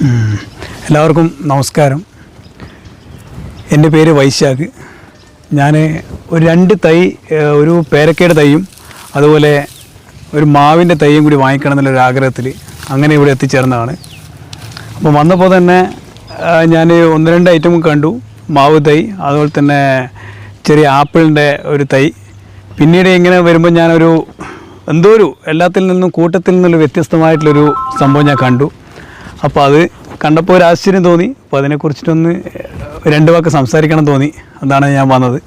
എല്ലാവർക്കും നമസ്കാരം. എന്റെ പേര് വൈശാഖ്. ഞാൻ ഒരു രണ്ട് തൈ ഒരു പേരക്കയുടെ തൈയും അതുപോലെ ഒരു മാവിന്റെ തൈയും കൂടി വാങ്ങിക്കണം എന്നുള്ളൊരു ആഗ്രഹത്തിൽ അങ്ങനെ ഇവിടെ എത്തിച്ചേർന്നതാണ്. അപ്പോൾ വന്നപ്പോൾ തന്നെ ഞാൻ ഒന്ന് രണ്ട് ഐറ്റം കണ്ടു. മാവ് തൈ അതുപോലെ തന്നെ ചെറിയ ആപ്പിളിന്റെ ഒരു തൈ. പിന്നീട് ഇങ്ങനെ വരുമ്പോൾ ഞാനൊരു എന്തോ ഒരു എല്ലാത്തിൽ നിന്നും കൂട്ടത്തിൽ നിന്നുള്ള വ്യത്യസ്തമായിട്ടുള്ളൊരു സംഭവം ഞാൻ കണ്ടു. അപ്പോൾ അത് കണ്ടപ്പോൾ ഒരു ആശ്ചര്യം തോന്നി. അപ്പോൾ അതിനെക്കുറിച്ചിട്ടൊന്ന് രണ്ട് വാക്ക് സംസാരിക്കണം തോന്നി. അതാണ് ഞാൻ വന്നത്.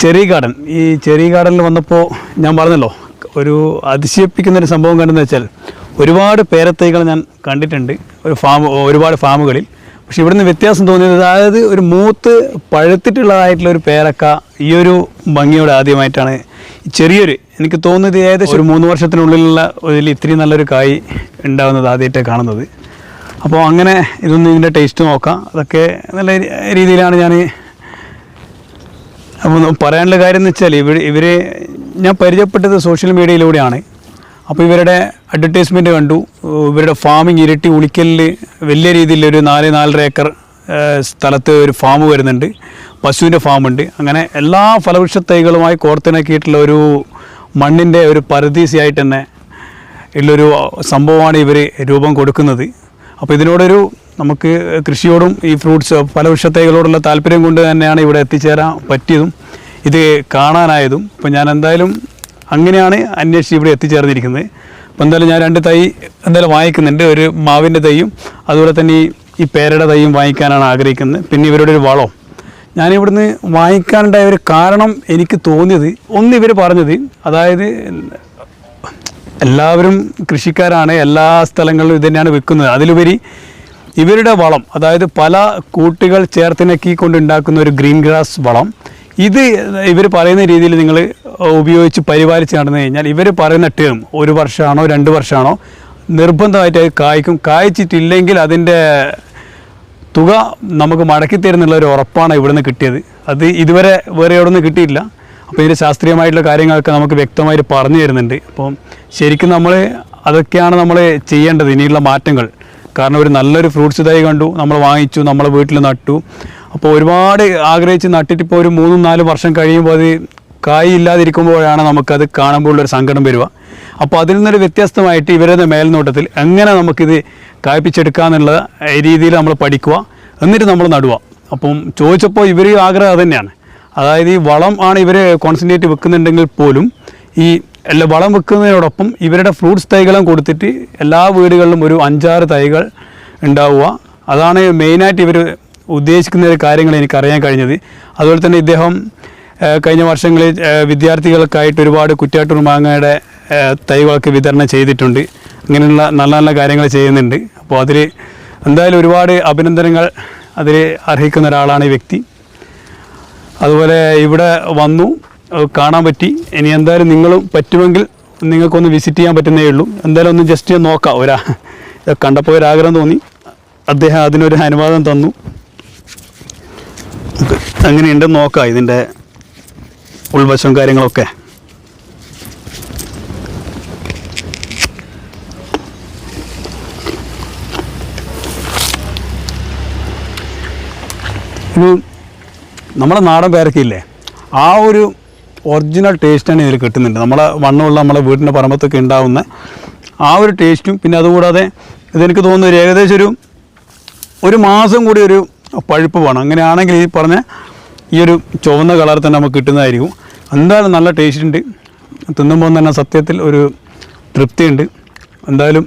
Cherry garden. ഈ ചെറി ഗാർഡനിൽ വന്നപ്പോൾ ഞാൻ പറഞ്ഞല്ലോ ഒരു അതിശയിപ്പിക്കുന്ന ഒരു സംഭവം കണ്ടെന്ന് വെച്ചാൽ ഒരുപാട് പേരത്തൈകൾ ഞാൻ കണ്ടിട്ടുണ്ട്. ഒരു ഫാം ഒരുപാട് ഫാമുകളിൽ. പക്ഷെ ഇവിടുന്ന് വ്യത്യാസം തോന്നിയത് അതായത് ഒരു മൂത്ത് പഴുത്തിട്ടുള്ളതായിട്ടുള്ള ഒരു പേരക്ക ഈ ഒരു ഭംഗിയോടെ ആദ്യമായിട്ടാണ് ചെറിയൊരു എനിക്ക് തോന്നുന്നത് ഏകദേശം ഒരു മൂന്ന് വർഷത്തിനുള്ളിലുള്ള ഇതിൽ ഇത്രയും നല്ലൊരു കായ് ഉണ്ടാകുന്നത് ആദ്യമായിട്ട് കാണുന്നത്. അപ്പോൾ അങ്ങനെ ഇതൊന്ന് ഇതിന്റെ ടേസ്റ്റ് നോക്കാം. അതൊക്കെ നല്ല രീതിയിലാണ് ഞാൻ അപ്പോൾ പറയാനുള്ള കാര്യം എന്ന് വെച്ചാൽ ഇവർ ഇവർ ഞാൻ പരിചയപ്പെട്ടത് സോഷ്യൽ മീഡിയയിലൂടെയാണ് അപ്പോൾ ഇവരുടെ അഡ്വർടൈസ്മെന്റ് കണ്ടു. ഇവരുടെ ഫാമിങ് ഇരട്ടി ഉളിക്കലിൽ വലിയ രീതിയിലൊരു നാല് നാലര ഏക്കർ സ്ഥലത്ത് ഒരു ഫാം വരുന്നുണ്ട്. പശുവിന്റെ ഫാമുണ്ട്. അങ്ങനെ എല്ലാ ഫലവൃക്ഷ തൈകളുമായി കോർത്തിണക്കിയിട്ടുള്ള ഒരു മണ്ണിന്റെ ഒരു പരദീസയായിട്ട് തന്നെ ഉള്ളൊരു സംഭവമാണ് ഇവർ രൂപം കൊടുക്കുന്നത്. അപ്പോൾ ഇതിനോടൊരു നമുക്ക് കൃഷിയോടും ഈ ഫ്രൂട്ട്സ് ഫലവൃക്ഷ തൈകളോടുള്ള താല്പര്യം കൊണ്ട് തന്നെയാണ് ഇവിടെ എത്തിച്ചേരാൻ പറ്റിയതും ഇത് കാണാനായതും. അപ്പോൾ ഞാൻ എന്തായാലും അങ്ങനെയാണ് അന്വേഷിച്ച് ഇവിടെ എത്തിച്ചേർന്നിരിക്കുന്നത്. അപ്പോൾ എന്തായാലും ഞാൻ രണ്ട് തൈ എന്തായാലും വാങ്ങിക്കുന്നുണ്ട്. ഒരു മാവിന്റെ തൈയും അതുപോലെ തന്നെ ഈ പേരയുടെ തൈയും വാങ്ങിക്കാനാണ് ആഗ്രഹിക്കുന്നത്. പിന്നെ ഇവരുടെ ഒരു വളം ഞാൻ ഇവിടുന്ന് വാങ്ങിക്കാനുണ്ടായ ഒരു കാരണം എനിക്ക് തോന്നിയത് ഒന്ന് ഇവർ പറഞ്ഞത് അതായത് എല്ലാവരും കൃഷിക്കാരാണ് എല്ലാ സ്ഥലങ്ങളിലും ഇത് തന്നെയാണ് വെക്കുന്നത് അതിലുപരി ഇവരുടെ വളം അതായത് പല കൂട്ടുകൾ ചേർത്തിണക്കി കൊണ്ടുണ്ടാക്കുന്ന ഒരു ഗ്രീൻ ഗ്രാസ് വളം ഇത് ഇവർ പറയുന്ന രീതിയിൽ നിങ്ങൾ ഉപയോഗിച്ച് പരിപാലിച്ച് നടന്നു കഴിഞ്ഞാൽ ഇവർ പറയുന്ന ടേം ഒരു വർഷമാണോ രണ്ട് വർഷമാണോ നിർബന്ധമായിട്ട് അത് കായ്ക്കും. കായ്ച്ചിട്ടില്ലെങ്കിൽ അതിന്റെ തുക നമുക്ക് മടക്കി തരുന്നുള്ള ഒരു ഉറപ്പാണ് ഇവിടുന്ന് കിട്ടിയത്. അത് ഇതുവരെ വേറെ എവിടെ നിന്ന് കിട്ടിയില്ല അപ്പോൾ ഇതിന്റെ ശാസ്ത്രീയമായിട്ടുള്ള കാര്യങ്ങളൊക്കെ നമുക്ക് വ്യക്തമായിട്ട് പറഞ്ഞു തരുന്നുണ്ട്. അപ്പം ശരിക്കും നമ്മൾ അതൊക്കെയാണ് നമ്മൾ ചെയ്യേണ്ടത് ഇനിയുള്ള മാറ്റങ്ങൾ. കാരണം ഒരു നല്ലൊരു ഫ്രൂട്ട്സ് തൈ കണ്ടു നമ്മൾ വാങ്ങിച്ചു നമ്മളെ വീട്ടിൽ നട്ടു. അപ്പോൾ ഒരുപാട് ആഗ്രഹിച്ച് നട്ടിട്ട് ഇപ്പോൾ ഒരു മൂന്നും നാലും വർഷം കഴിയുമ്പോൾ അത് കായ് ഇല്ലാതിരിക്കുമ്പോഴാണ് നമുക്കത് കാണുമ്പോഴുള്ളൊരു സങ്കടം വരിക. അപ്പോൾ അതിൽ നിന്നൊരു വ്യത്യസ്തമായിട്ട് ഇവരുടെ മേൽനോട്ടത്തിൽ എങ്ങനെ നമുക്കിത് കായ്പിച്ചെടുക്കാമെന്നുള്ള രീതിയിൽ നമ്മൾ പഠിക്കുക എന്നിട്ട് നമ്മൾ നടുക. അപ്പം ചോദിച്ചപ്പോൾ ഇവർ ആഗ്രഹം തന്നെയാണ് അതായത് ഈ വളം ആണ് ഇവർ കോൺസെൻട്രേറ്റ് വെക്കുന്നുണ്ടെങ്കിൽ പോലും ഈ എല്ലാ വളം വെക്കുന്നതിനോടൊപ്പം ഇവരുടെ ഫ്രൂട്ട്സ് തൈകളും കൊടുത്തിട്ട് എല്ലാ വീടുകളിലും ഒരു അഞ്ചാറ് തൈകൾ ഉണ്ടാവുക. അതാണ് മെയിനായിട്ട് ഇവർ ഉദ്ദേശിക്കുന്ന ഒരു കാര്യങ്ങൾ എനിക്കറിയാൻ കഴിഞ്ഞത്. അതുപോലെ തന്നെ ഇദ്ദേഹം കഴിഞ്ഞ വർഷങ്ങളിൽ വിദ്യാർത്ഥികൾക്കായിട്ട് ഒരുപാട് കുറ്റാട്ടൂർ മാങ്ങയുടെ തൈകളൊക്കെ വിതരണം ചെയ്തിട്ടുണ്ട്. അങ്ങനെയുള്ള നല്ല നല്ല കാര്യങ്ങൾ ചെയ്യുന്നുണ്ട്. അപ്പോൾ അതിൽ എന്തായാലും ഒരുപാട് അഭിനന്ദനങ്ങൾ അതിൽ അർഹിക്കുന്ന ഒരാളാണ് ഈ വ്യക്തി. അതുപോലെ ഇവിടെ വന്നു. കാണാൻ പറ്റി. ഇനി എന്തായാലും നിങ്ങളും പറ്റുമെങ്കിൽ നിങ്ങൾക്കൊന്ന് വിസിറ്റ് ചെയ്യാൻ പറ്റുന്നേ ഉള്ളൂ. എന്തായാലും ഒന്ന് ജസ്റ്റ് നോക്കാം. ഒരാ കണ്ടപ്പോൾ ഒരാഗ്രഹം തോന്നി. അദ്ദേഹം അതിനൊരു അനുവാദം തന്നു. അങ്ങനെയുണ്ട്. നോക്കാം ഇതിന്റെ ഉൾവശം കാര്യങ്ങളൊക്കെ. നമ്മുടെ നാടൻ പേരക്കയില്ലേ ആ ഒരു ഒറിജിനൽ തന്നെ ഇതിൽ കിട്ടുന്നുണ്ട്. നമ്മളെ വണ്ണമുള്ള നമ്മളെ വീടിന്റെ പറമ്പത്തൊക്കെ ഉണ്ടാവുന്ന ആ ഒരു ടേസ്റ്റും പിന്നെ അതുകൂടാതെ ഇതെനിക്ക് തോന്നുന്നു ഒരു ഏകദേശം ഒരു ഒരു മാസം കൂടി ഒരു പഴുപ്പ് വേണം. അങ്ങനെയാണെങ്കിൽ ഈ പറഞ്ഞ ഈ ഒരു ചുവന്ന കളർ തന്നെ നമുക്ക് കിട്ടുന്നതായിരിക്കും. എന്തായാലും നല്ല ടേസ്റ്റ് ഉണ്ട്. തിന്നുമ്പോൾ തന്നെ സത്യത്തിൽ ഒരു തൃപ്തിയുണ്ട്. എന്തായാലും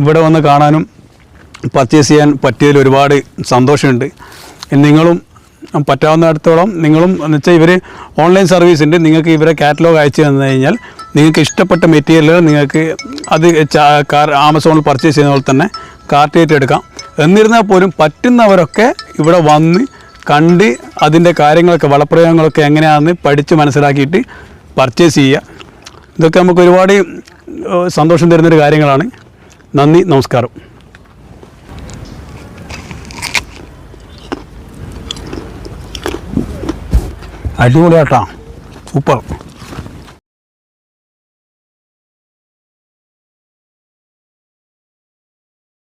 ഇവിടെ വന്ന് കാണാനും പർച്ചേസ് ചെയ്യാൻ പറ്റിയതിൽ ഒരുപാട് സന്തോഷമുണ്ട്. നിങ്ങളും പറ്റാവുന്നിടത്തോളം നിങ്ങളും എന്ന് വെച്ചാൽ ഇവർ ഓൺലൈൻ സർവീസ് ഉണ്ട് നിങ്ങൾക്ക് ഇവരെ കാറ്റലോഗ് അയച്ചു തന്നു കഴിഞ്ഞാൽ നിങ്ങൾക്ക് ഇഷ്ടപ്പെട്ട മെറ്റീരിയലുകൾ നിങ്ങൾക്ക് അത് കാർ ആമസോണിൽ പർച്ചേസ് ചെയ്യുന്ന പോലെ തന്നെ കാർട്ടേറ്റ് എടുക്കാം. എന്നിരുന്നാൽ പോലും പറ്റുന്നവരൊക്കെ ഇവിടെ വന്ന് കണ്ട് അതിന്റെ കാര്യങ്ങളൊക്കെ വളപ്രയോഗങ്ങളൊക്കെ എങ്ങനെയാണെന്ന് പഠിച്ച് മനസ്സിലാക്കിയിട്ട് പർച്ചേസ് ചെയ്യുക. ഇതൊക്കെ നമുക്ക് ഒരുപാട് സന്തോഷം തരുന്നൊരു കാര്യങ്ങളാണ്. നന്ദി നമസ്കാരം. അടിപൊളിയാട്ടാ സൂപ്പർ.